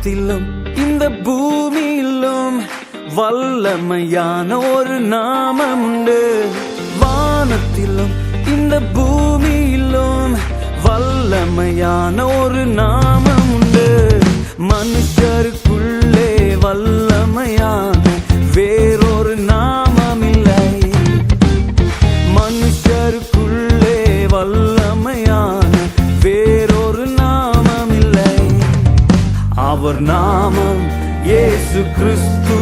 வானத்திலும் இந்த பூமியிலும் வல்லமையான ஒரு நாமம் உண்டு. வானத்திலும் இந்த பூமியிலும் வல்லமையான ஒரு நாமம் உண்டு. மனுஷருக்குள்ளே வல்ல ஏசு கிறிஸ்து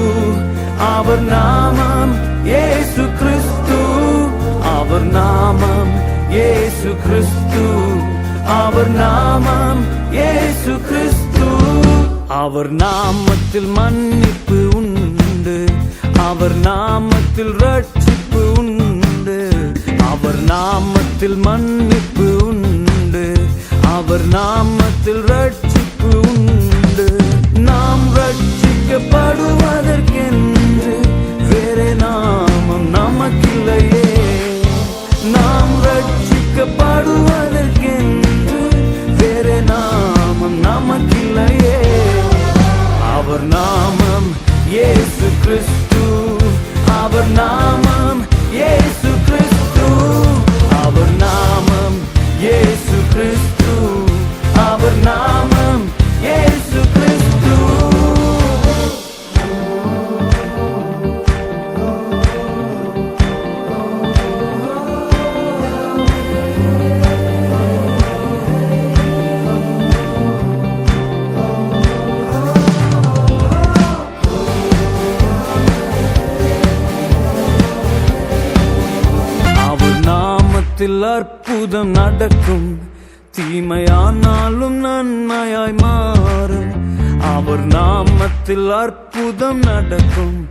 அவர் நாமம் ஏசு கிறிஸ்து அவர் நாமம் ஏசு கிறிஸ்து அவர் நாமம் ஏசு கிறிஸ்து அவர் நாமத்தில் மன்னிப்பு உண்டு அவர் நாமத்தில் ரட்சிப்பு உண்டு. அவர் நாமத்தில் மன்னிப்பு உண்டு அவர் நாமத்தில் அழைக்கப்படுவதற்கென்று வேறே நாமம் நமக்கில்லையே. நாமத்தில் அற்புதம் நடக்கும். தீமையானாலும் நன்மையாய் மாறும். அவர் நாமத்தில் அற்புதம் நடக்கும்.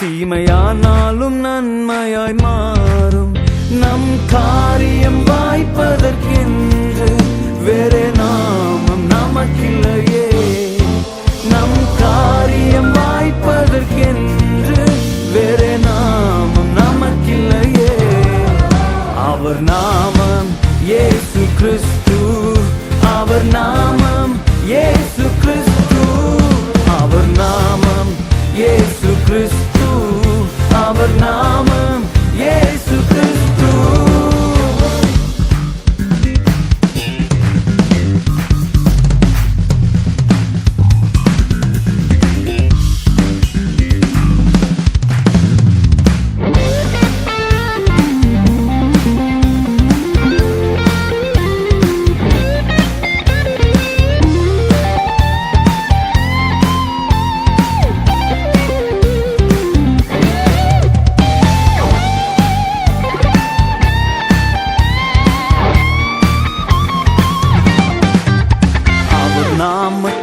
தீமையானாலும் நன்மையாய் மாறும். நம் காரியம் வாய்ப்பதற்கு அவர் நாமம் ஏசு கிறிஸ்து. அவர் நாமம் ஏசு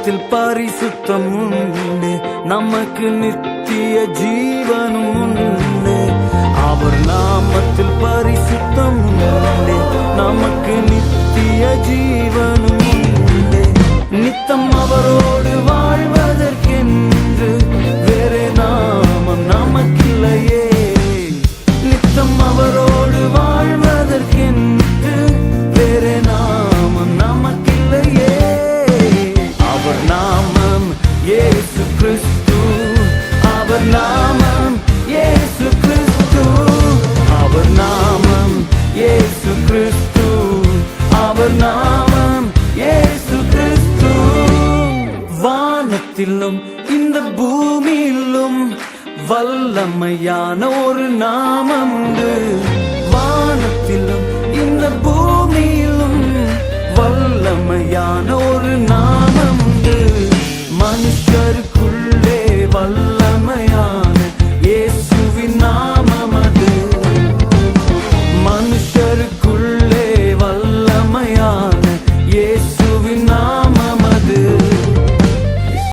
நாமத்தில் பரிசுத்தம் உண்டு. நமக்கு நித்திய ஜீவனும் உண்டு. அவர் நாமத்தில் பரிசுத்தம் உண்டு. நமக்கு நித்திய ஜீவனும் வானத்திலும் இந்த பூமியிலும் வல்லமையான ஒரு நாமம் வானத்திலும்